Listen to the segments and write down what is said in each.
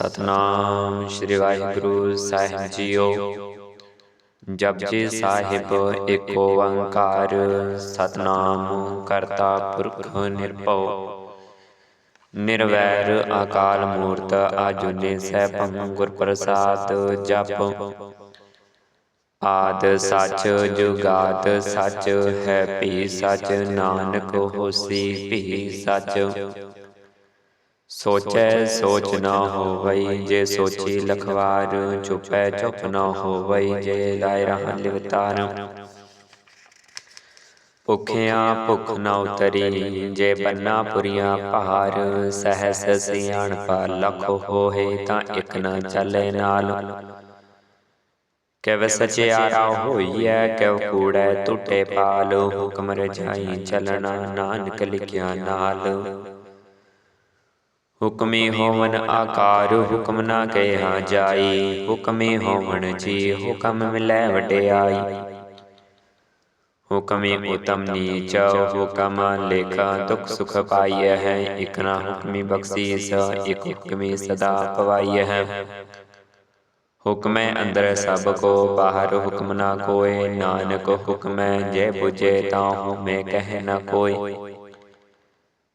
ਸਤਨਾਮ ਸ੍ਰੀ ਵਾਹਿਗੁਰੂ ਸਾਹਿਬ ਜੀਓ। ਜਪਜੀ ਸਾਹਿਬ ਏਕ ਓੰਕਾਰ ਸਤਨਾਮ ਕਰਤਾ ਪੁਰਖ ਨਿਰਭਉ। ਨਿਰਵੈਰ ਅਕਾਲ ਮੂਰਤ ਆਜੁਨੇ ਸੈਭੰ ਗੁਰ ਪ੍ਰਸਾਦ ਜਪ। ਆਦ ਸੱਚ ਜੁਗਾਦ ਸੱਚ ਹੈ ਭੀ ਸੱਚ, ਨਾਨਕ ਹੋਸੀ ਭੀ ਸੱਚ। ਸੋਚੈ ਸੋਚ ਨਾ ਹੋਵਈ, ਜੇ ਸੋਚੀ ਲਖਵਾਰ, ਚੁਪੈ ਚੁਪ ਨਾ ਹੋਵਈ, ਜੇ ਲਾਇ ਰਹਾ ਲਿਵਤਾਰ। ਭੁਖਿਆ ਭੁਖ ਨਾ ਉਤਰੀ, ਜੇ ਬੰਨਾ ਪੁਰੀਆਂ ਭਾਰ ਸਹਸ ਸਿਆਣ ਪਾ ਲਖ ਹੋਏ ਤਾਂ ਇਕ ਨਾ ਚੱਲੇ ਨਾਲ। ਕਿਵ ਸਚਿਆਰਾ ਹੋਈਐ, ਕਿਵ ਕੂੜੈ ਟੁੱਟੇ ਪਾਲ, ਹੁਕਮ ਰਜਾਈ ਚਲਣਾ ਨਾਨਕ ਲਿਖਿਆ ਨਾਲ। ਹੁਕਮੇ ਹੋਵਨ ਆਕਾਰ, ਹੁਕਮ ਨਾ ਕਹਿਆ ਜਾਈ। ਹੁਕਮੇ ਹੋਵਨ ਜੀ, ਹੁਕਮ ਮਿਲੈ ਵਡਿਆਈ। ਹੁਕਮੇ ਉਤਮ ਨੀਚ, ਹੁਕਮ ਲੇਖਾ, ਦੁਖ ਸੁਖ ਪਾਈਐ ਹੈ। ਇਕ ਹੁਕਮੀ ਬਖਸ਼ੀਸ, ਇਕ ਹੁਕਮੇ ਸਦਾ ਪਵਾਈਐ ਹੈ। ਹੁਕਮੈ ਅੰਦਰ ਸਭ ਕੋ, ਬਾਹਰ ਹੁਕਮ ਨਾ ਕੋਏ। ਨਾਨਕ ਹੁਕਮੈ ਜੇ 부ਜੇ ਤਾਹੂ ਮੈਂ ਕਹਿ ਨਾ ਕੋਈ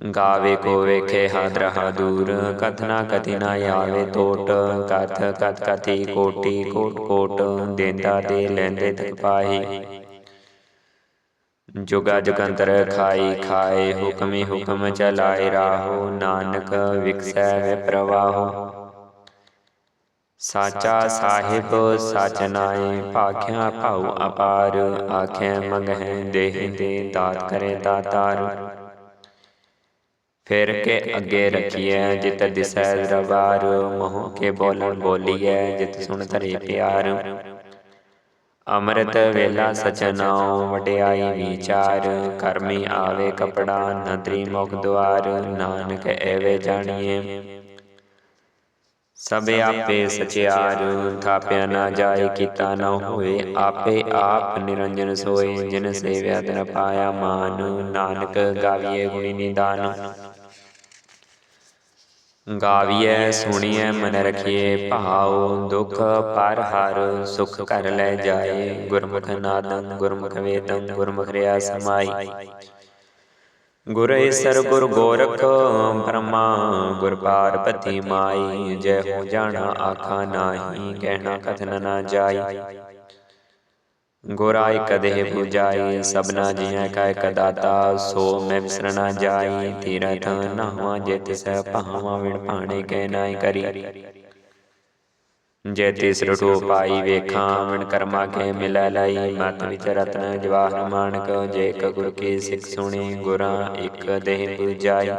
ਗਾਵੇ ਕੋ ਵੇਖੇ ਹਾਦਰਹਾ ਦੂਰ ਕਥਨਾ ਕਥੀ ਨਾ ਆਵੇ ਟੋਟ ਕਥ ਕਥ ਕਥੀ ਕੋਟੀ ਕੋਟ ਕੋਟ ਦੇਂਦਾ ਦੇ ਲੈਂਦੇ ਤਕ ਪਾਹੀ। ਜੁਗਾ ਜੁਗੰਤਰ ਖਾਈ ਖਾਏ ਹੁਕਮੀ ਹੁਕਮ ਚਲਾਏ ਰਾਹੋ ਨਾਨਕ ਵਿਕਸੈ ਵੇ ਪ੍ਰਵਾਹੋ ਸਾਚਾ ਸਾਹਿਬ ਸਚ ਨਾਏ ਭਾਖਿਆ ਭਾਉ ਅਪਾਰ ਆਖੇ ਮੰਗਹਿ ਦੇਹ ਦੇ ਦਾਤ ਕਰੇ ਦਾਤਾਰ। ਫਿਰ ਕੇ ਅੱਗੇ ਰਖੀਐ ਜਿਤ ਦਿਸੈ ਦਰਬਾਰ ਮੋਹ ਕੇ ਬੋਲਣ ਬੋਲੀਐ ਜਿਤ ਸੁਣ ਧਰੇ ਪਿਆਰ ਅੰਮ੍ਰਿਤ ਵੇਲਾ ਸਚਨਾਉ ਵਡਿਆਈ ਵਿਚਾਰ ਕਰਮੀ ਆਵੇ ਕਪੜਾ ਨਦਰੀ ਮੁਖ ਦੁਆਰ ਨਾਨਕ ਐਵੇ ਜਾਣੀਏ ਸਭ ਆਪੇ ਸਚਿਆਰ ਥਾਪਿਆ ਨਾ ਜਾਏ ਕੀਤਾ ਨਾ ਹੋਏ ਆਪੇ ਆਪ ਨਿਰੰਜਨ ਸੋਏ ਜਿਨ ਸੇਵਿਆ ਤਨ ਪਾਇਆ ਮਾਨ ਨਾਨਕ ਗਾਵੀਏ ਗੁਣੀ ਨਿਦਾਨ ਗਾਵੀਐ ਸੁਣੀਐ ਮਨ ਰਖੀਏ ਭਾਉ ਦੁਖ ਪਰ ਹਰ ਸੁਖ ਕਰ ਲੈ ਜਾਏ ਗੁਰਮੁਖ ਨਾਦੰ ਗੁਰਮੁਖ ਵੇਦੰ ਗੁਰਮੁਖ ਰਿਆ ਸਮਾਈ। ਗੁਰ ਈਸਰ ਗੁਰ ਗੋਰਖ ਬ੍ਰਹਮਾ ਗੁਰ ਪਾਰਬਤੀ ਮਾਈ ਜੈ ਹੋ ਜਾਣਾ ਆਖਾ ਨਾਹੀ ਕਹਿਣਾ ਕਥਨ ਨਾ ਜਾਈ। ਗੁਰਾਇ ਕਦੇ 부ਜਾਈ ਸਭਨਾ ਜੀਆਂ ਕਾ ਇਕ ਦਾਤਾ ਸੋ ਮੈਂ ਵਿਸਰਣਾ ਜਾਈ ਤੀਰਥ ਨਹਵਾ ਜੇ ਤਿਸ ਭਾਵਾ ਵਿਣ ਪਾਣੇ ਕੈ ਨਾਇ ਕਰੀ। ਜੇ ਤਿਸ ਰਟੋ ਪਾਈ ਵੇਖਾਂ ਵਿਣ ਕਰਮਾ ਕੇ ਮਿਲੈ ਲਈ? ਮਤ ਵਿਚ ਰਤਨ ਜਵਾਹਰ ਮਾਨਕ ਜੇ ਇਕ ਗੁਰ ਕੀ ਸਿੱਖ ਸੁਣੀ ਗੁਰਾਂ ਇਕ ਦੇਹ 부ਜਾਈ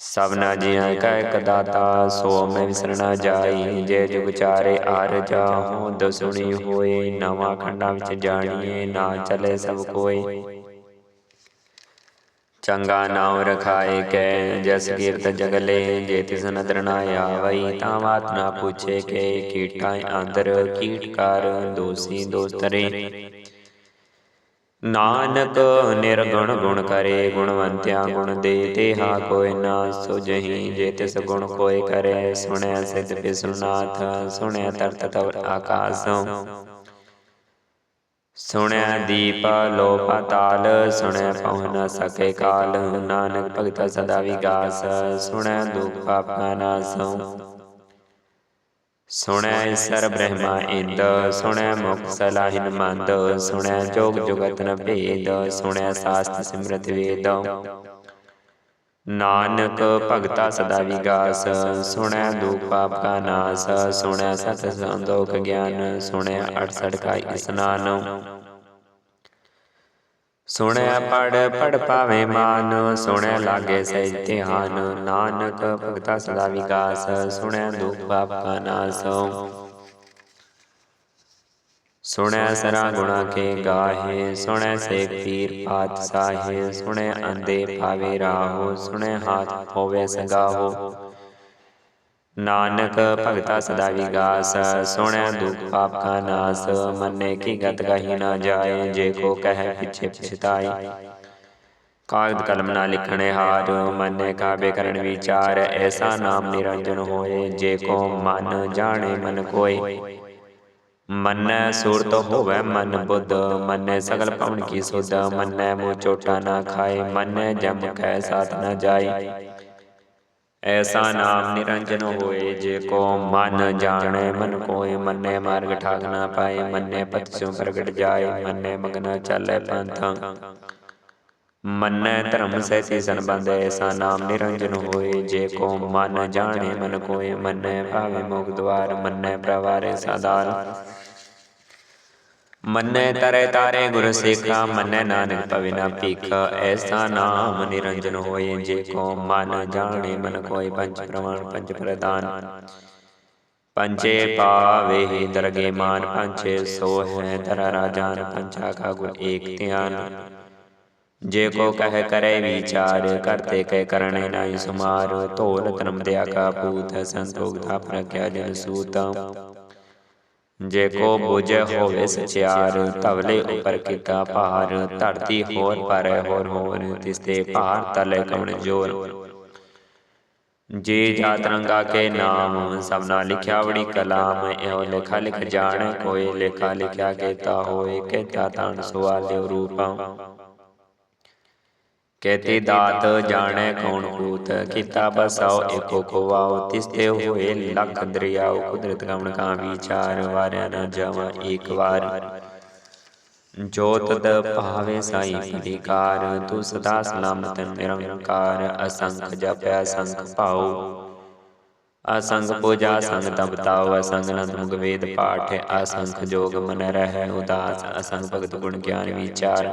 ਸਭਨਾ ਜੀਆਂ ਕਾ ਇਕ ਦਾਤਾ ਸੋ ਮੈਂ ਵਿਸਰਣਾ ਜਾਈ, ਜੇ ਜੁਗ ਚਾਰੇ ਆਰ ਜਾਹੋ ਦਸੁਣੀ ਹੋਏ, ਨਵਾਂ ਖੰਡਾਂ ਵਿੱਚ ਜਾਣੀਏ, ਨਾ ਚਲੇ ਸਭ ਕੋਏ। ਚੰਗਾ ਨਾਮ ਰਖਾਏ ਕੈ, ਜਸ ਕੀਰਤ ਜਗਲੇ, ਜੇ ਤਿਸ ਨਦਰ ਨਾ ਆਵਈ, ਤਾਂ ਬਾਤ ਨਾ ਪੁੱਛੇ ਕੇ, ਕੀਟਾਂ ਅੰਦਰ ਕੀਟਕਾਰ ਦੋਸੀ ਦੋਸਤਰੇ ਨਾਨਕ ਨਿਰਗੁਣ ਗੁਣ ਕਰੇ, ਗੁਣਵੰਤਿਆ ਗੁਣ ਦੇ ਤੇਹਾ ਕੋਈ ਨਾ, ਸੁਜਹੀ ਜੇ ਤਿਸ ਗੁਣ ਕੋਈ ਕਰੇ, ਸੁਣਿਆ ਸਿਧ ਵਿਸੁਨਾਥ ਸੁਣਿਆ ਤਰਤ ਤਵ ਆਕਾਸ। ਸੁਣਿਆ ਦੀਪ ਲੋ ਪਤਾਲ ਸੁਣਿਆ ਪਹੁ ਨ ਸਕੇ ਕਾਲ, ਨਾਨਕ ਭਗਤ ਸਦਾ ਵਿਗਾਸ, ਸੁਣਿਆ ਦੁਖ ਪਾਪ ਨਾਸ। ਸੁਣਿਆ ਈਸਰ ਬ੍ਰਹਮਾ ਇੰਦ ਸੁਣਿਆ ਮੁਖ ਸਲਾਹਿਨ ਮੰਦ ਸੁਣਿਆ ਜੋਗ ਜੁਗਤ ਨ ਭੇਦ ਸੁਣਿਆ ਸਾਸਤ ਸਿਮਰਤ ਵੇਦ। ਨਾਨਕ ਭਗਤਾ ਸਦਾ ਵਿਗਾਸ ਸੁਣਿਆ ਦੁਖ ਪਾਪ ਕਾ ਨਾਸ ਸੁਣਿਆ ਸਤ ਸੰਦੋਖ ਗਿਆਨ ਸੁਣਿਆ 68 ਕਾ ਇਸਨਾਨ। ਸੁਣਿਆ ਪੜ ਪੜ ਪਾਵੇ ਮਾਨ ਸੁਣਿਆ ਲਾਗੇ ਸਹਿਜ ਧਿਆਨ। ਨਾਨਕ ਭਗਤਾ ਸਦਾ ਵਿਕਾਸ ਸੁਣਿਆ ਦੁਖ ਪਾਪ ਕਾ ਨਾਸ। ਸੁਣੈ ਸਰਾ ਗੁਣਾ ਕੇ ਗਾਹੇ ਸੁਣੈ ਸੇਖ ਪੀਰ ਪਾਤਸ਼ਾਹੇ ਸੁਣੈ ਅੰਦੇ ਪਾਵੇ ਰਾਹੋ ਸੁਣੈ ਹਾਥ ਹੋਵੇ ਸਗਾਹੋ। ਨਾਨਕ ਭਗਤਾ ਸਦਾ ਵਿਗਾਸ, ਸੁਣੈ ਦੁਖ ਪਾਪ ਕਾ ਨਾਸ, ਮੰਨੇ ਕੀ ਗਤ ਕਹੀ ਨਾ ਜਾਏ, ਜੇ ਕੋ ਕਹਿ ਪਿਛੇ ਪਛਤਾਈ ਕਾਗਦ ਕਲਮ ਨਾ ਲਿਖਣੇ ਹਾਰ, ਮੰਨੇ ਕਾਬੇ ਕਰਨ ਵਿਚਾਰ, ਐਸਾ ਨਾਮ ਨਿਰੰਜਨ ਹੋਏ, ਜੇ ਕੋ ਮਨ ਜਾਣੇ ਮਨ ਕੋਈ ਮੰਨੈ ਸੂਰਤ ਹੋਵੇ ਮਨ ਬੁੱਧ, ਮੰਨੈ ਸਗਲ ਪਵਨ ਕੀ ਸੁਧ, ਮੰਨੈ ਮੋ ਚੋਟਾ ਨਾ ਖਾਏ, ਮੰਨੈ ਜਮ ਕੈ ਸਾਥ ਨਾ ਜਾਈ ਐਸਾ ਨਾਮ ਨਿਰੰਜਨ ਹੋਏ ਜੇ ਕੋ ਮਨ ਜਾਣੈ, ਮਨ ਕੋਇ, ਮੰਨੈ ਮਾਰਗ ਠਾਕ ਨਾ ਪਾਏ, ਮੰਨੈ ਪਤ ਪ੍ਰਗਟ ਜਾਏ, ਮੰਨੇ ਮਗਨ ਚੱਲੈ ਪੰਥ। ਮੰਨੈ ਧਰਮ ਸਹਿਸੀ ਸੰਬੰਧ ਐਸਾ ਨਾਮ ਨਿਰੰਜਨ ਹੋਏ ਜੇ ਕੋ ਮਨ ਜਾਣੈ, ਮਨ ਕੋਇ, ਮੰਨੈ ਭਾਵੇ ਮੁਖ ਦਵਾਰ ਮੰਨੈ ਪ੍ਰਵਾਰੇ ਸਾਦਾਰ ਮੰਨੈ ਤਰੈ ਤਾਰੇ ਗੁਰ ਸੇਖਾ, ਮੰਨੈ ਨਾਨਕ ਭਵਿ ਨਾ ਭੀਖਾ। ਐਸਾ ਨਾਮ ਨਿਰੰਜਨ ਹੋਏ ਜੇ ਕੋ ਮਨ ਜਾਣੇ, ਮਨ ਕੋਈ ਪੰਜ ਪ੍ਰਮਾਣ ਪੰਜ ਪ੍ਰਦਾਨ ਪੰਚੇ ਪਾਵੇ ਹੀ ਦਰਗੇ ਮਾਨ ਪੰਚੇ ਸੋ ਹੈ ਦਰ ਰਾਜਾਨ ਪੰਚਾ ਕਾ ਗੁਰ ਏਕ ਧਿਆਨ। ਜੇ ਕੋ ਕਹਿ ਕਰੇ ਵਿਚਾਰ, ਕਰਤੇ ਕਹਿ ਕਰਨੇ ਨਾਹੀ ਸੁਮਾਰ। ਧੋਲ ਧਰਮ ਦਿਆ ਕਾ ਪੂਤ, ਸੰਤੋਖ ਦਾ ਪ੍ਰਗਿਆ ਜਨ ਸੂਤਾ। ਜੇ ਕੋ ਬੁਝੈ ਹੋਵੇ ਸਚਿਆਰ ਧਵਲੇ ਉਪਰ ਕੀਤਾ ਭਾਰ ਧਰਤੀ ਹੋਰ ਪਰ ਹੋਰ ਹੋਰ ਤਿਸਤੇ ਭਾਰ ਤਲੇ ਕਵਣ ਜੋਰ। ਜੇ ਜਾਤ ਰੰਗਾ ਕੇ ਨਾਮ ਸਭਨਾ ਲਿਖਿਆ ਵੜੀ ਕਲਾਮ ਇਹੋ ਲਿਖਾ ਲਿਖ ਜਾਣ ਕੋਈ ਲੇਖਾ ਲਿਖਿਆ ਕੀਤਾ ਹੋਏ ਕਹਿਤਾ ਤਾਣ ਸੁਆਲਿਓ ਰੂਪਾਂ। ਕਹਤੇ ਦਾਤ ਜਾਣੈ ਕੌਣ ਕੂਤ ਕੀਤਾ ਬਸਾਓ ਏਕੋ ਕੋਵਾਓ ਤਿਸਤੇ ਹੋਏ ਲਖ ਦਰਿਆਓ ਕੁਦਰਤ ਗਮਨ ਕਾ ਵਿਚਾਰ ਵਾਰਿਆ ਨਾ ਜਾਵਾ ਏਕ ਵਾਰ। ਜੋਤ ਦ ਭਾਵੇ ਸਾਈ ਅਧਿਕਾਰ ਤੂੰ ਸਦਾ ਸਲਾਮਤ ਨਿਰੰਕਾਰ ਅਸੰਖ ਜਪਿਆ ਸੰਖ ਭਾਉ। ਅਸੰਗ ਪੂਜਾ ਸੰਗ ਤਪਤਾਉ ਅਸੰਗ ਨੰਦ ਮੁਗ ਵੇਦ ਪਾਠ ਅਸੰਖ ਜੋਗ ਮਨ ਰਹਿ ਉਦਾਸ ਅਸੰਗ ਭਗਤ ਗੁਣ ਗਿਆਨ ਵਿਚਾਰ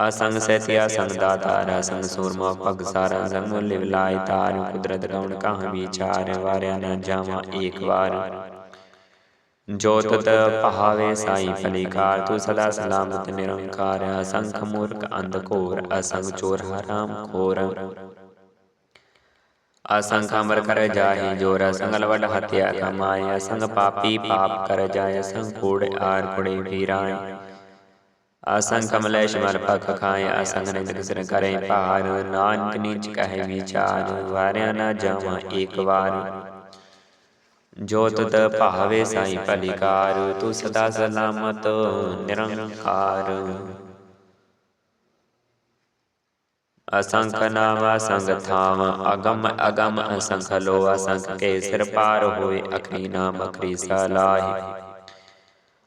ਅਸੰਗ ਸਹਿਤਿਆ ਸੰਗ ਦਾਤਾਰ ਅਸੰਗ ਸੂਰਮਾ ਭਗ ਸਾਰਾ ਸੰਗ ਲਿਵ ਲਾਇ ਤਾਰ ਕੁਦਰਤ ਗਉਣ ਕਹਾਂ ਵਿਚਾਰ ਵਾਰਿਆ ਨਾ ਜਾਵਾਂ ਏਕ ਵਾਰ ਜੋ ਤਤ ਪਹਾਵੇ ਸਾਈ ਫਲੀਕਾਰ ਤੂੰ ਸਦਾ ਸਲਾਮਤ ਨਿਰੰਕਾਰ ਅਸੰਖ ਮੂਰਖ ਅੰਧ ਘੋਰ ਅਸੰਖ ਚੋਰ ਹਰਾਮ ਖੋਰ ਅਸੰਖ ਅਮਰ ਕਰ ਜਾਹੀ ਜੋਰ ਅਸੰਗ ਲਵਡ ਹਤਿਆ ਕਮਾਏ ਅਸੰਗ ਪਾਪੀ ਪਾਪ ਕਰ ਜਾਏ ਅਸੰਗ ਕੂੜ ਆਰ ਕੁੜੇ ਵੀਰਾਏ ਆਸੰਗ ਕਮਲੇਸ਼ ਮਲ ਪਖ ਖਾਏ ਆਸੰਗ ਨਿੰਦ ਕਿਸਰ ਕਰੇ ਭਾਰ ਨਾਨਕ ਨੀਚ ਕਹੇ ਵਿਚਾਰ ਵਾਰਿਆ ਨਾ ਜੋ ਤੁਧ ਭਾਵੇ ਸਾਈ ਭਲੀਕਾਰ ਤੂੰ ਸਦਾ ਸਲਾਮਤ ਨਿਰੰਕਾਰ ਅਸੰਖ ਨਾਮ ਅਸੰਖ ਥਾਮ ਅਗਮ ਅਗਮ ਅਸੰਖ ਲੋ ਅਸੰਖ ਕੇ ਸਿਰ ਪਾਰ ਹੋਏ ਅਖਰੀ ਨਾਮ ਅਖਰੀ ਸਲਾਹੀ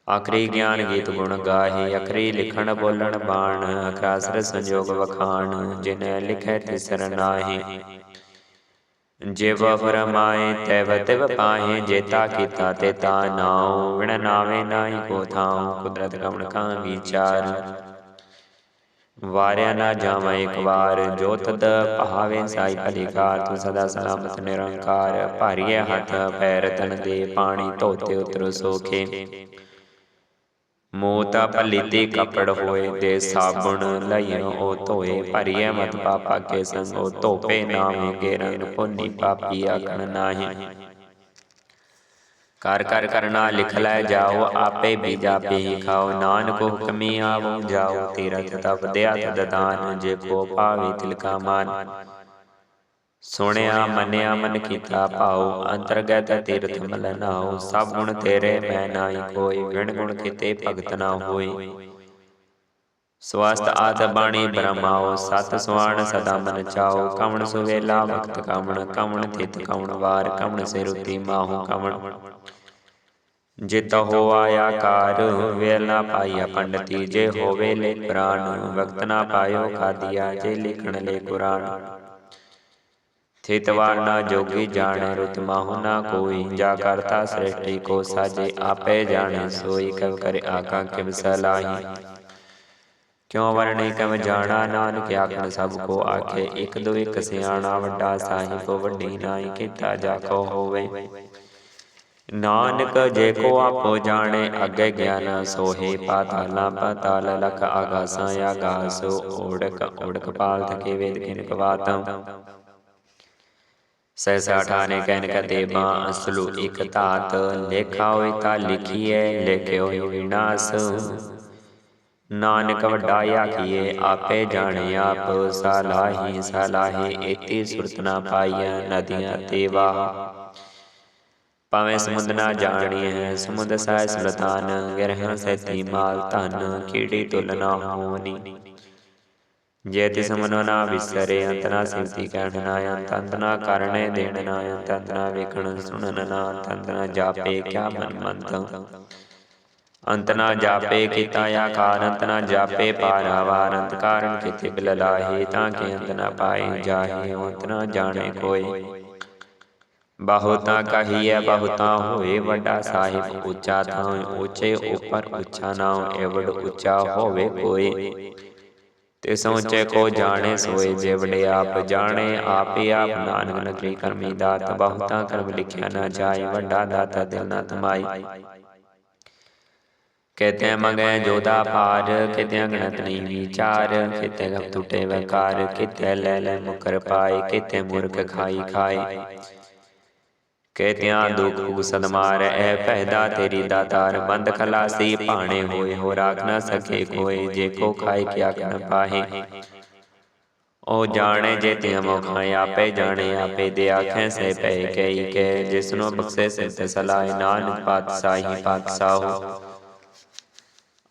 ਆਖਰੀ ਗਿਆਨ ਗੀਤ ਗੁਣ ਗਾਹੀ ਅਖਰੀ ਲਿਖਣ ਬੋਲਣ ਬਾਣ ਅਖਰਾਸਰ ਸੰਜੋਗ ਵਖਾਣ, ਜਿਨੈ ਲਿਖੈ ਤਿਸਰ ਨਾਹੀ। ਜਿਵ ਫਰਮਾਏ, ਤੈਵ ਤਿਵ ਪਾਹੇ, ਜੇਤਾ ਕੀਤਾ ਤੇ ਤਾ ਨਾਉ। ਵਿਣ ਨਾਵੇ ਨਾਹੀ ਕੋ ਥਾਉ, ਕੁਦਰਤ ਗਮਨ ਕਾ ਵਿਚਾਰ। ਵਾਰਿਆ ਨਾ ਜਾਵਾਂ ਇੱਕ ਵਾਰ, ਜੋ ਤਦ ਭਾਵੇ ਸਾਈ ਭਲੀਕਾਰ, ਤੂੰ ਸਦਾ ਸਲਾਮਤ ਨਿਰੰਕਾਰ। ਭਾਰੀਏ ਹੱਥ, ਪੈਰ ਤਨ ਦੇ, ਪਾਣੀ ਧੋਤੇ ਉਤਰ ਸੋਖੇ। ਮੋਤਾ ਭਲੀਤੀ ਕਪੜ ਹੋਏ ਦੇ ਸਾਬਣ ਲਈਓ ਉਹ ਧੋਏ ਭਰੀਏ ਮਤ ਪਾਪਾ ਕੇ ਸੰਗ ਉਹ ਧੋਪੇ ਨਾਮੇ ਕੇ ਰੰਗ ਪੁੰਨੀ ਪਾਪੀ ਆਖਣ ਨਾਹੀ। ਕਰ ਕਰ ਕਰਨਾ ਲਿਖ ਲੈ ਜਾਓ ਆਪੇ ਬੀਜਾ ਪੀ ਖਾਓ। ਨਾਨਕ ਹੁਕਮੀ ਆਵੋ ਜਾਓ ਤੀਰਥ ਤਪ ਦਿਆ ਤਦਾਨ ਜੇ ਕੋ ਪਾਵੇ ਤਿਲਕਾ ਮਾਨ। ਸੁਣਿਆ ਮੰਨਿਆ ਮਨ ਕੀਤਾ ਭਾਉ ਅੰਤਰਗਤ ਤੀਰਥ ਮਲ ਨਾਉ ਸਭ ਗੁਣ ਤੇਰੇ ਮੈਂ ਨਾਹੀ ਕੋਈ ਵਿਣ ਗੁਣ ਕੀਤੇ ਭਗਤ ਨਾ ਹੋਈ। ਸਵਸਤ ਆਦ ਬਾਣੀ ਬ੍ਰਹਮਾਓ ਸਤ ਸੁਆਣ ਸਦਾ ਮਨ ਚਾਓ ਕਵਣ ਸੁਵੇਲਾ ਵਕਤ ਕਵਣ ਕਵਣ ਥਿਤ ਕਵਣ ਵਾਰ ਕਵਣ ਸੇ ਰੁਤੀ ਮਾਹੂ ਕਵਣ ਜਿਤ ਹੋ ਆਇਆ ਕਾਰ ਵੇਲ ਨਾ ਪਾਈਆ ਪੰਡਤੀ ਜੇ ਹੋਵੇ ਲੈ ਪ੍ਰਾਨ ਵਕਤ ਨਾ ਪਾਇਓ ਖਾਦੀਆ ਜੇ ਲਿਖਣ ਲੈ ਕੁਰਾਨ ਥਿਤਵਾਰ ਨਾ ਜੋਗੀ ਜਾਣੈ, ਰੁਤ ਮਾਹੁ ਨਾ ਕੋਈ। ਜਾ ਕਰਤਾ ਸ੍ਰਿਸ਼ਟੀ ਕੋ ਸਾਜੇ, ਆਪੇ ਜਾਣੈ, ਸੋਈ ਕਵ ਕਰੇ ਆਕਾ ਕਿਵ ਸਲਾਹੀ। ਕਿਉ ਵਰਣੇ ਕਵ ਜਾਣਾ, ਨਾਨਕ ਆਖਣ ਸਭ ਕੋ ਆਖੇ। ਇਕ ਦੋ ਇਕ ਸਿਆਣਾ, ਵੱਡਾ ਸਾਹਿਬ, ਵੱਡੀ ਨਾਈ ਕੀਤਾ ਜਾ ਕੋ ਹੋਵੇ। ਨਾਨਕ ਜੇ ਕੋ ਆਪੋ ਜਾਣੇ, ਅੱਗੇ ਗਿਆਨ ਸੋਹੇ। ਪਾਤਾਲਾ, ਪਾਤਾਲ ਲਖ ਆਗਾਸਾਂ, ਆਗਾਸ, ਓੜਕ ਓੜਕ ਪਾਲ ਥਕੇ ਵੇਦ ਕਿਨ ਕਵਾਤੰ। ਕਹਿਨ ਕ ਦੇਵਾ ਅਸਲੂ ਇਕ ਧਾਤ ਲੇਖਾ ਹੋਇ ਤਾ ਲਿਖੀਐ ਲੇਖੇ ਹੋਇ ਵਿਨਾਸ਼। ਨਾਨਕ ਵੱਡਾ ਆਖੀਏ ਆਪੇ ਜਾਣੇ ਆਪ ਸਲਾਹੀ ਸਲਾਹੀ ਏਤੀ ਸੁਰਤ ਨਾ ਪਾਈਐ ਨਦੀਆਂ ਤੇਵਾ ਭਾਵੇਂ ਸਮੁੰਦ ਨਾ ਜਾਣੀ ਹੈ ਸਮੁੰਦ ਸਹਿ ਸੁਲਤਾਨ ਗਰਹ ਸੈਤੀ ਮਾਲ ਧਨ ਕੀੜੀ ਤੁਲ ਨਾ ਹੋਣੀ। ਜੇ ਤਿਸ ਮਨੋ ਨਾ ਵਿਸਰੇ ਅੰਤ ਨਾ ਸਿਮਤੀ ਕਹਿਣ ਨਾ ਅੰਤ ਕਰਨੇ ਦੇਣ ਨਾ ਅੰਤ ਵੇਖਣ ਸੁਣਨ ਨਾ ਅੰਤ ਜਾਪੇ ਕਿਆ ਮਨ ਮੰਤ? ਅੰਤ ਨਾ ਜਾਪੇ ਕੀਤਾ ਆਕਾਰ ਅੰਤ ਨਾ ਜਾਪੇ ਪਾਰਾਵਾਰ ਅੰਤ ਕਾਰਨ ਕਿਤੇ ਬਿਲ ਲਾਹੇ ਤਾਂ ਕਿ ਅੰਤ ਨਾ ਪਾਏ ਜਾਹੇ ਅੰਤ ਨਾ ਜਾਣੇ ਕੋਈ। ਬਹੁਤਾ ਕਹੀਐ ਬਹੁਤਾ ਹੋਏ ਵੱਡਾ ਸਾਹਿਬ ਉੱਚਾ ਥਾਂ ਉੱਚੇ ਉੱਪਰ ਉੱਚਾ ਨਾਮ ਐਵੜ ਉੱਚਾ ਹੋਵੇ ਕੋਈ। ਤੇ ਸੋਚੇ ਕੋ ਜਾਣੇ ਸੋਏ ਜਿਵੜੇ ਆਪ ਜਾਣੇ ਆਪੇ ਆਪ ਨਾਨਕ ਨਕਰੀ ਕਰਮੀ ਦਾਤ ਬਹੁਤਾ ਕਰਮ ਲਿਖਿਆ ਨਾ ਜਾਏ ਵੱਡਾ ਦਾਤਾ ਦਿਲ ਨਾ ਤਮਾਈ। ਕਿਤੇ ਮੰਗੇ ਜੋਦਾ ਪਾਰ ਕਿਤੇ ਅੰਗਣਤ ਨਹੀਂ ਵਿਚਾਰ ਕਿਤੇ ਗਮ ਟੁੱਟੇ ਵਕਾਰ ਕਿਤੇ ਲੈ ਲੈ ਮੁਕਰ ਪਾਏ ਕਿਤੇ ਮੁਰਖ ਖਾਈ ਖਾਏ। ਕਹਿਤਿਆਂ ਦੁਖ ਸਦਮਾਰ ਐ ਪਹਿਦਾ ਤੇਰੀ ਦਾਤਾਰ, ਬੰਦ ਖਲਾਸੀ ਭਾਣੇ ਹੋਏ ਹੋ ਰਾਖ ਨਾ ਸਕੇ ਕੋਏ, ਜੇ ਕੋ ਖਾਏ ਕਿਆ ਕਨ ਪਾਹੇ। ਉਹ ਜਾਣੇ ਜੇ ਤੇ ਮੋਖਾਂ, ਆਪੇ ਜਾਣੇ, ਆਪੇ ਦੇ ਆਖੇ ਸੇ ਪੈ ਕਈ ਕੇ ਜਿਸਨੋ ਬਖਸ਼ੇ ਸੇ ਸਲਾਹ, ਨਾਨਕ ਪਾਤਸ਼ਾਹੀ ਹੋ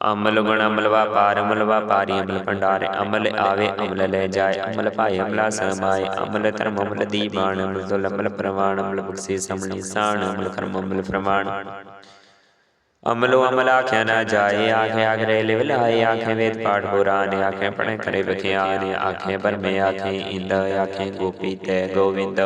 ਅਮਲ ਗੁਣ ਅਮਲ ਵਪਾਰ, ਅਮਲ ਵਪਾਰੀ ਅਮਲ ਭੰਡਾਰ, ਅਮਲ ਆਵੇ, ਅਮਲ ਲੈ ਜਾਏ, ਅਮਲ ਭਾਏ, ਅਮਲਾ ਸਮਾਏ ਅਮਲ ਧਰਮ, ਅਮਲ ਦੀਵਾਨ, ਅਮਲ ਦੁਲ, ਅਮਲ ਪ੍ਰਮਾਣ ਅਮਲ ਬਖਸ਼ੀ ਸਮਣੀ ਸਾਣ, ਅਮਲ ਕਰਮ, ਅਮਲ ਪ੍ਰਮਾਣ ਅਮਲੋ ਅਮਲ ਆਖਿਆ ਨਾ ਜਾਏ, ਆਖੇ ਆਗਰੇ ਲਿਵ ਲਾਏ, ਆਖੇ ਵੇਦ ਪਾਠ ਪੁਰਾਨ ਆਖੇ ਪੜੇ ਕਰੇ ਬਖਿਆਨ ਆਖੇ ਬਰਮੇ ਆਖੇ ਇੰਦ, ਆਖੇ ਗੋਪੀ ਤੈ ਗੋਵਿੰਦ।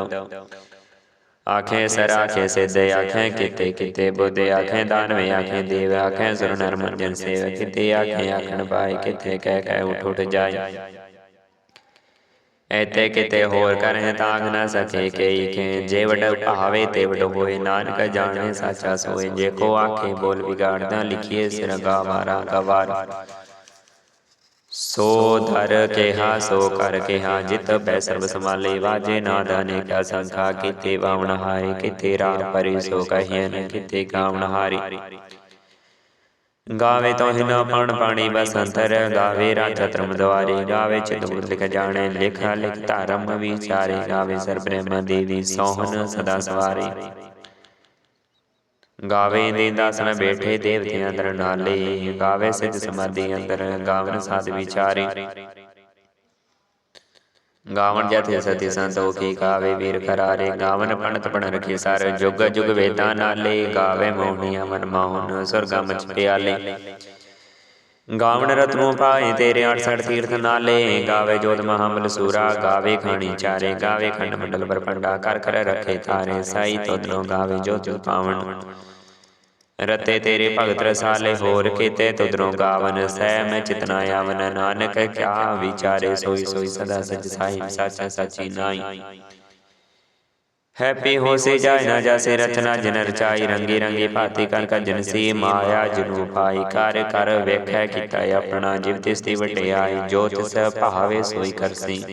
ਆਖੇ ਸਰ ਆਖੇ ਸਿੱਧ ਆਖੇ ਕਿਤੇ ਕਿਤੇ ਬੁੱਧ ਆਖੇ ਦਾਨਵੇ ਆਖੇ ਦੇਵ ਆਖੇ ਸੁਰ ਨਰ ਮੰਜਨ ਸੇਵ ਕਿਤੇ ਆਖੇ ਆਖਣ ਪਾਏ ਕਿਤੇ ਕਹਿ ਕਹਿ ਉਠ ਉਠ ਜਾਏ। ਐਤੇ ਕਿਤੇ ਹੋਰ ਕਰੇ ਤਾਗ ਨਾ ਸਕੇ ਕਈ ਕੇ ਜੇ ਵਡ ਭਾਵੇ ਤੇ ਵਡ ਹੋਏ ਨਾਨਕ ਜਾਣੇ ਸਾਚਾ ਸੋਏ। ਜੇ ਕੋ ਆਖੇ ਬੋਲ ਵਿਗਾੜਦਾ ਲਿਖੀਏ ਸਿਰ ਗਾਵਾਰਾ ਗਵਾਰ ਸੋ ਧਰ ਕਿਹਾ, ਸੋ ਕਰ ਕਿਹਾ, ਜਿਤ ਬੈ ਸਰਬ ਸਮਾਲੇ ਵਾਜੇ ਨਾਦ ਅਨੇਕਾ ਸੰਖਾ ਕਿਤੇ ਵਾਵਣ ਹਾਰੇ, ਕਿਤੇ ਰਾਹ ਪਰੇ ਸੋ ਕਹੀਏ ਨ ਕਿਤੇ ਗਾਵਣ ਹਾਰੀ। ਗਾਵੇ ਤੋਂ ਹਿਨਾ ਪਣ ਪਾਣੀ ਬਸੰਤਰ ਗਾਵੇ ਰਾਜਾ ਧਰਮ ਦਵਾਰੇ ਗਾਵੇ ਚਤੁਰ ਲਿਖ ਜਾਣੇ, ਲਿਖਾ ਲਿਖ ਧਰਮ ਵਿਚਾਰੇ, ਗਾਵੇ ਸਰ ਬ੍ਰਹਮ ਦੇਵੀ ਸੋਹਨ ਸਦਾ ਸਵਾਰੇ। ਗਾਵੇ ਦੇ ਦਾਸਨ ਬੈਠੇ ਦੇਵਤਿਆਂ ਅੰਦਰ ਨਾਲੇ। ਗਾਵੇ ਸਿੱਧ ਸਮਾਧੀ ਅੰਦਰ ਗਾਵਨ ਸਾਧ ਵਿਚਾਰੇ। ਗਾਵਨ ਜਥੇ ਸਤੀ ਸੰਤੋ ਕੀ ਗਾਵੇ ਵੀਰ ਖਰਾਰੇ। ਗਾਵਨ ਪਣਤ ਪਣ ਰਖੀ ਸਰ। ਜੁਗ ਜੁਗ ਵੇਦਾਂ ਨਾਲੇ। ਗਾਵੇ ਮੋਹਣੀਆਂ ਮਨ ਮਾਹਨ। ਸੁਰਗਾ ਮਚ ਪਿਆਲੇ ਗਾਵਨ ਰਤਨੋ ਪਾਏ ਤੇਰੇ 68 ਤੀਰਥ ਨਾਲੇ, ਗਾਵੇ ਜੋਤ ਮਹਾਮਲ ਸੂਰਾ, ਗਾਵੇ ਖਾਣੀ ਚਾਰੇ, ਗਾਵੇ ਖੰਡ ਮੰਡਲ ਬਰਪੰਡਾ ਕਰ ਕਰ ਰੱਖੇ ਤਾਰੇ, ਸਾਈ ਤੋਦਨੋ ਗਾਵੇ ਜੋਤ ਪਾਵਨ। ਰਤੇ ਤੇਰੇ ਭਗਤ ਰਸਾਲੇ, ਹੋਰ ਕੀਤੇ ਤੁਦਰੋਂ ਗਾਵਨ, ਸਹਿ ਮੈਂ ਚਿਤਨਾ ਆਵਨ, ਨਾਨਕ ਕਿਆ ਵਿਚਾਰੇ, ਸੋਈ ਸੋਈ ਸਦਾ ਸਚ ਸਾਹਿਬ, ਸਾਚਾ ਸਾਚੀ ਨਾਈ ਹੈਪੀ ਹੋਸੇ ਜਾਇ ਨਾ ਜਾਸੇ, ਰਚਨਾ ਜਨ ਰਚਾਈ ਰੰਗੀ ਰੰਗੀ ਭਾਤੀ ਕਰ ਕਜਨ ਸੀ ਮਾਇਆ, ਜਨੂ ਪਾਈ ਕਰ ਕਰ ਵੇਖੈ ਕੀਤਾ ਆਪਣਾ, ਜਿਵ ਤਿਸ ਦੀ ਵਟਿਆਈ, ਜੋ ਤਿਸ ਭਾਵੇ ਸੋਈ ਕਰਸੀ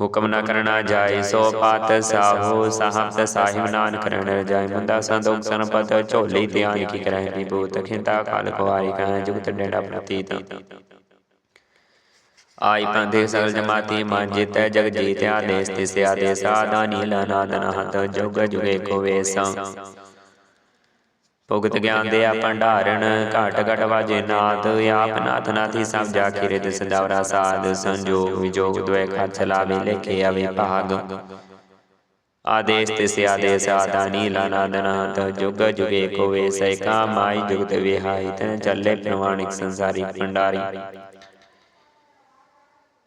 ਹੁਕਮ ਨਾ ਕਰਨਾ ਜਾਏ, ਸੋ ਪਾਤ ਸਾਹੋ ਸਾਹਿਬ ਸਾਹਿਬ ਨਾਨ ਕਰਨ ਜਾਏ, ਮੁੰਦਾ ਸੰਦੋਖ ਸੰਪਤ, ਝੋਲੀ ਧਿਆਨ ਕੀ ਕਰੈ ਵਿਭੂਤ ਖਿੰਤਾ ਕਾਲ ਕੁਵਾਰੀ ਕਹ, ਜੁਗਤ ਡੇੜਾ ਪ੍ਰਤੀਤ। ਆਈ ਪੰਦੇ ਸਗਲ ਜਮਾਤੀ ਮਨ ਜਿਤ ਜਗ ਜੀਤ ਆਦੇਸ ਤਿਸ ਆਦੇਸ ਆਦਾਨੀ ਲਨਾਦਨ ਹਤ ਜੁਗ ਜੁਗੇ ਕੋ ਵੇਸਾਂ। ਭੁਗਤ ਗਿਆਨ ਦੇ ਆ ਭੰਡਾਰਨ ਘਟ ਘਟ ਵਾਜੇ ਨਾਦ, ਆਪ ਨਾਥ ਨਾਥੀ ਸਭ ਜਾ ਖਿਰੇ ਦਿਸ ਦਵਰਾ ਸਾਧ, ਸੰਜੋਗ ਵਿਜੋਗ ਦੁਇ ਖਾ ਚਲਾਵੇ ਲੇਖੇ ਆਵੇ ਭਾਗ। ਆਦੇਸ ਤਿਸ ਆਦੇਸ ਆਦਾਨੀ ਲਾਨਾ ਦਨਾਤ ਜੁਗ ਜੁਗੇ ਕੋ ਵੇ ਸੈ ਕਾ ਮਾਈ ਜੁਗਤ ਵਿਹਾਈ ਤਨ ਚੱਲੇ ਪ੍ਰਮਾਣਿਕ ਸੰਸਾਰੀ ਭੰਡਾਰੀ।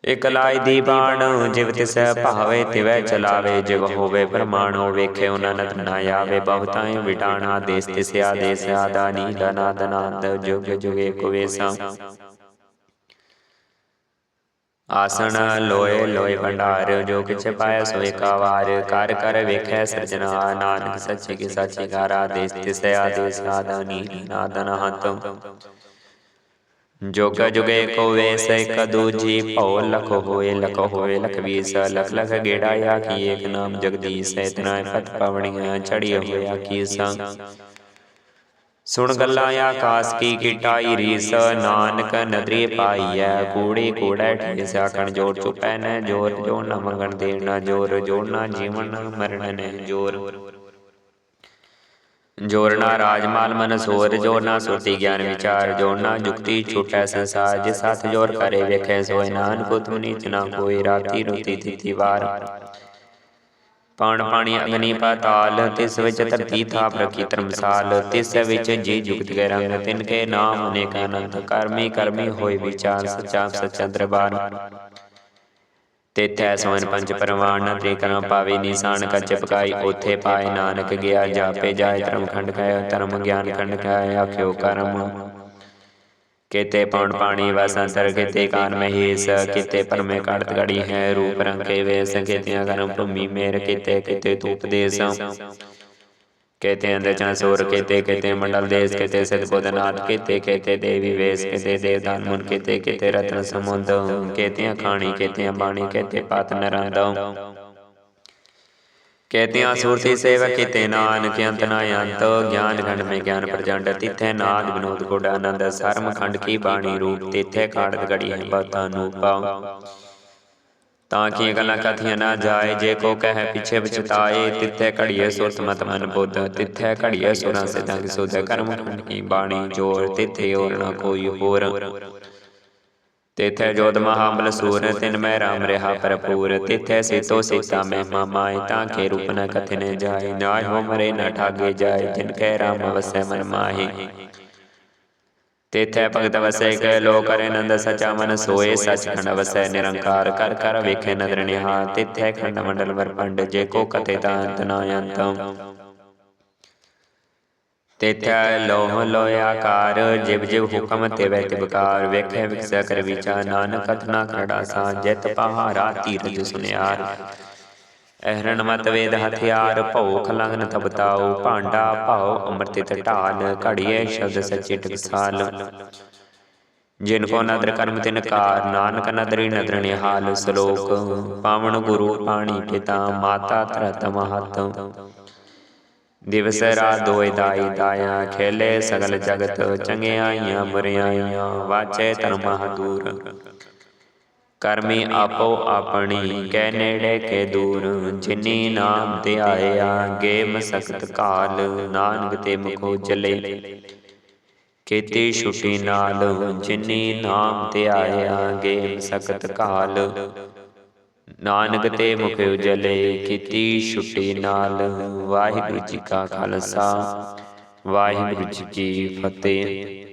ਇਕ ਲਾਈ ਦੀ ਬਾਣ ਜਿਵ ਤਿਸ ਭਾਵੇ ਤਿਵੈ ਚਲਾਵੇ ਜਿਵ ਹੋਵੇ ਪ੍ਰਮਾਣੋ ਵੇਖੇ ਉਹਨਾਂ ਨਤ ਨਾ ਆਵੇ। ਬਹੁਤਾਂ ਵਿਟਾਣਾ ਦੇਸ ਤਿਸ ਆਦੇਸ ਆਦਾ ਨੀਲ ਨਾਦ ਨਾਦ ਜੁਗ ਜੁਗੇ ਕੁਵੇਸਾ ਆਸਣ ਲੋਏ ਲੋਏ ਭੰਡਾਰ ਜੋ ਕਿਛ ਪਾਇਆ ਸੋਏ ਕਾ ਵਾਰ ਕਰ ਕਰ ਵੇਖੈ ਸਰਜਨਾ ਨਾਨਕ ਸੱਚੇ ਕੀ ਸਾਚੀ ਘਰ। ਆਦੇਸ ਤਿਸੈ ਆਦੇਸ ਆਦਾਨੀ ਨਾਦਨ ਹੰਤ ਜੋਗ ਜੁਗੇ ਕੋ ਵੇਸ ਇਕ ਦੂਜੀ ਭਉ ਲਖ ਹੋਏ ਲਖ ਹੋਏ ਲਖ ਵੀਸ ਲਖ ਲਖ ਗੇੜਾ ਆਖੀ ਏਕ ਨਾਮ ਜਗਦੀਸ਼ ਇਤਨਾ ਪਤ ਪਵਣੀਆਂ ਚੜੀ ਹੋਇਆ ਕੀ ਸੰਗ ਸੁਣ ਗੱਲਾਂ ਆਕਾਸ ਕੀ ਕਿਟਾਈ ਰੀਸ ਨਾਨਕ ਨਦਰੀ ਪਾਈਐ ਕੂੜੀ ਕੂੜੈ ਠੇਸ ਆਖਣ ਜੋੜ ਚੁਪੈ ਨ ਜੋਰ ਜੋ ਨ ਮੰਗਣ ਦੇਣਾ ਜੋਰ ਜੋੜ ਨਾ ਜੀਵਨ ਮਰਨ ਨੇ ਜੋਰ ਜੋਰ ਰਾਜਮਾਲ ਮਨ ਸੋਰ ਜੋਰ ਸੁਰਤੀ ਗਿਆਨ ਵਿਚਾਰ ਜੋਰ ਜੁਗਤੀ ਛੁਟੈ ਸੰਸਾਰ, ਜਿਸ ਸਾਥ ਜੋਰ ਕਰੇ ਵੇਖੈ ਸੋਇ ਨਾਨਕ ਉਤਮ ਨੀਚ ਕੋਈ ਰਾਤੀ ਰੁਤੀ ਤਿਥੀ ਵਾਰ। ਪਾਣ ਪਾਣੀ ਅਗਨੀ ਪਾਤਾਲ, ਤਿਸ ਵਿੱਚ ਧਰਤੀ ਥਾਪ ਰਖੀ ਧਰਮਸਾਲ, ਤਿਸ ਵਿੱਚ ਜੀ ਜੁਗਤ ਗੈ ਰੰਗ, ਤਿਨ ਕੇ ਨਾਮ ਅਨੇਕ ਅਨੰਤ, ਕਰਮੀ ਕਰਮੀ ਹੋਏ ਵਿਚਾਰ, ਸਚਾ ਸਚਾ ਦਰਬਾਰ। ਤੇਥੈ ਸੋਇਨ ਪੰਜ ਪਰਵਾਨ ਨ ਤ੍ਰੀ ਕਰਮ ਪਾਵੇ ਨਿਸ਼ਾਨ ਕੱਚ ਪਕਾਈ ਉਥੇ ਪਾਏ ਨਾਨਕ ਗਿਆ, ਜਾਪੇ ਜਾਏ, ਧਰਮ ਖੰਡ ਕੈ ਧਰਮ ਗਿਆਨ ਖੰਡ ਕੈ ਆਖਿਓ ਕਰਮ। ਕਿਤੇ ਪੌਣ ਪਾਣੀ ਵਸੰਤਰ ਕਿਤੇ ਕਾਨ ਮਹੀਸ, ਕਿਤੇ ਪਰਮੇ ਕਾੜਤ ਗੜੀ ਹੈ, ਰੂਪ ਰੰਗ ਕੇ ਵੇਸ, ਕਿਤਿਆਂ ਕਰਮ ਭੂਮੀ ਮੇਰ, ਕਿਤੇ ਕਿਤੇ ਤੂ कहते हैं दचन सूर कहते कहते मंडल देश कहते सदबोधनाथ कहते कहते देवी वेश कहते देवदान मुन कहते कहते रत्न समुद कहते हैं खाणी कहते हैं बाणी कहते पात नरांद कहते हैं सूरती सेवा कहते नानक अंत नायंत ज्ञान खंड में ज्ञान प्रचंड तिथे नाद विनोद गुड आनंद सर्म खंड की बाणी रूप तिथे काड़त गड़ी है बतानु पाओ ਤਾਂ ਕੀ ਗੱਲਾਂ ਕਥੀਆਂ ਨਾ ਜਾਏ? ਜੇ ਕੋ ਕਹੇ ਪਿਛੇ ਵਿਚਤਾਏ ਤਿੱਥੇ ਘੜੀਏ ਸੁਰਤ ਮਤ ਮਨ ਬੁੱਧ ਤਿੱਥੇ ਘੜੀਏ ਸੁਰਾਂ ਸਿਧਾਂ ਕੀ ਸੁਧ ਕਰਮ ਕੀ ਬਾਣੀ ਜੋਰ ਤਿੱਥੇ ਹੋਰ ਨਾ ਕੋਈ ਹੋਰ। ਤਿਥੈ ਜੋਦ ਮਹਾਬਲ ਸੂਰ ਤਿਨ ਮੈਂ ਰਾਮ ਰਹਾ ਭਰਪੂਰ। ਤਿਥੈ ਸੀਤੋ ਸੀਤਾ ਮੈਂ ਮਾਮਾਏ ਤਾਂ ਕੇ ਰੂਪ ਨ ਕਥਨੇ ਜਾਏ? ਨਾਇ ਹੋ ਮਰੇ ਨ ਠਾਗੇ ਜਾਏ ਜਿਨ ਕੈ ਰਾਮ ਵਸੈ ਮਨ ਮਾਹੀ। ਤਿਥੈ ਭਗਤ ਵਸੈ ਕੈ ਲੋ ਕਰੇ ਨੰਦ ਸਚਾ ਮਨ ਸੋਏ ਸਚ ਖੰਡ ਵਸੈ ਨਿਰੰਕਾਰ ਕਰ ਕਰ ਵੇਖੇ ਨਦਰ ਨਿਹਾਲ ਤਿਥੈ ਖੰਡ ਮੰਡਲ ਵਰ ਪੰਡ ਜੇ ਕੋ ਕਥੇ ਤਾਂ ਅੰਤ ਨਾ ਅੰਤਮ। ਤੇਥੈ ਲੋਹ ਲੋਇ ਆਕਾਰ ਜਿਵ ਜਿਵ ਹੁਕਮ ਤਿਵੈ ਤਿਵਕਾਰ ਵੇਖੈ ਵਿਕਸੈ ਕਰ ਵਿਚਾਰ ਨਾਨਕ ਕਥਨਾ ਕਰੜਾ ਸਾ ਜਿਤ ਪਹਾਰਾ ਤੀਰਜ ਸੁਨਿਆਰ। ਅਹਰਣ ਮਤ ਵੇਦ ਹਥਿਆਰ ਭਉ ਖਲੰਗਨ ਤਬਤਾਉ ਭਾਂਡਾ ਭਾਉ ਅੰਮ੍ਰਿਤ ਢਾਲ ਘੜੀਏ ਸ਼ਬਦ ਸੱਚੇ ਟਕਸਾਲ ਜਿਨ ਕੋ ਨਦਰ ਕਰਮ ਤਿਨ ਕਾਰ, ਨਾਨਕ ਨਦਰੀ ਨਦਰ ਨਿਹਾਲ ਸ਼ਲੋਕ। ਪਾਵਨ ਗੁਰੂ ਪਾਣੀ ਪਿਤਾ, ਮਾਤਾ ਤਰਤ ਮਹਤ ਦਿਵਸ ਰਾਤ ਦੋਇ ਦਾਈ ਦਾਇਆ, ਖੇਲੇ ਸਗਲ ਜਗਤ, ਚੰਗਿਆਈਆਂ ਬੁਰਿਆਈਆਂ ਵਾਚੇ ਧਰਮ ਦੂਰ। ਕਰਮੀ ਆਪੋ ਆਪਣੀ, ਕੈ ਨੇੜੇ ਕੇ ਦੂਰ, ਜਿਨੀ ਨਾਮ ਤੇ ਆਇਆ ਗੇ ਮਸਕਤ ਕਾਲ, ਨਾਨਕ ਤੇ ਮੁਖੋ ਚਲੇ ਕੀਤੀ ਛੁਟੀ ਨਾਲ, ਜਿਨੀ ਨਾਮ ਤੇ ਆਇਆ ਗੇ ਮਸਕਤ ਕਾਲ, ਨਾਨਕ ਤੇ ਮੁਖ ਉਜਲੇ। ਕੀਤੀ ਛੁਟੀ ਨਾਲ, ਵਾਹਿਗੁਰੂ ਜੀ ਕਾ ਖਾਲਸਾ, ਵਾਹਿਗੁਰੂ ਜੀ ਕੀ ਫਤਿਹ।